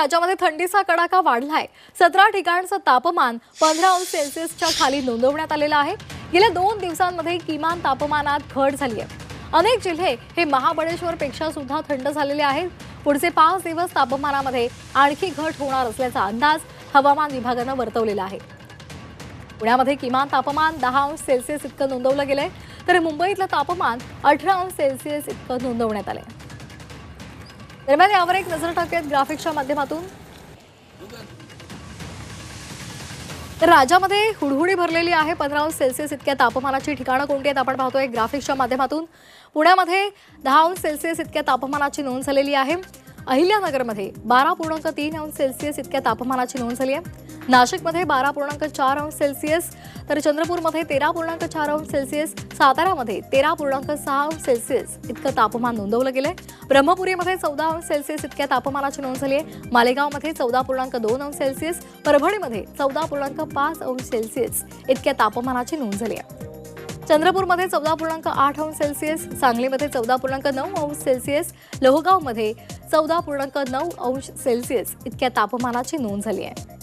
राज्यामध्ये थंडीचा कडाका वाढलाय. सतरा ठिकाणचं तापमान पंधरा अंश सेल्सिअसच्या खाली नोंदवण्यात आलेलं आहे. गेल्या दोन दिवसांमध्ये किमान तापमानात घट झाली आहे अनेक जिल्हे हे महाबळेश्वरपेक्षा सुद्धा थंड झालेले आहेत. पुढचे पाच दिवस तापमानामध्ये आणखी घट होणार असल्याचा अंदाज हवामान विभागानं वर्तवलेला आहे. पुण्यामध्ये किमान तापमान दहा अंश सेल्सिअस इतकं नोंदवलं गेलंय. तर मुंबईतलं तापमान अठरा अंश सेल्सिअस इतकं नोंदवण्यात आलंय. दरम्यान यावर एक नजर टाकूयात ग्राफिक्सच्या माध्यमातून. तर राज्यामध्ये हुडहुडी भरलेली आहे. पंधरा अंश सेल्सिअस इतक्या तापमानाची ठिकाणं कोणती आहेत आपण पाहतोय ग्राफिक्सच्या माध्यमातून. पुण्यामध्ये दहा अंश सेल्सिअस इतक्या तापमानाची नोंद झालेली आहे. अहिल्यानगरमध्ये बारा पूर्णांक तीन अंश सेल्सिअस इतक्या तापमानाची नोंद झाली आहे. नाशिकमध्ये बारा पूर्णांक चार अंश सेल्सिअस तर चंद्रपूरमध्ये तेरा पूर्णांक चार अंश सेल्सिअस साताऱ्यामध्ये तेरा पूर्णांक सहा अंश सेल्सिअस इतकं तापमान नोंदवलं गेलंय. ब्रह्मपुरीमध्ये चौदा अंश सेल्सिअस इतक्या तापमानाची नोंद झाली आहे. मालेगावमध्ये चौदा पूर्णांक दोन अंश सेल्सिअस परभणीमध्ये चौदा पूर्णांक पाच अंश सेल्सिअस इतक्या तापमानाची नोंद झाली आहे. चंद्रपूरमध्ये चौदा पूर्णांक आठ अंश सेल्सिअस सांगलीमध्ये चौदा पूर्णांक नऊ अंश सेल्सिअस लोहगावमध्ये चौदा पूर्णांक नऊ अंश सेल्सिअस. इतक्या तापमानाची नोंद झाली आहे.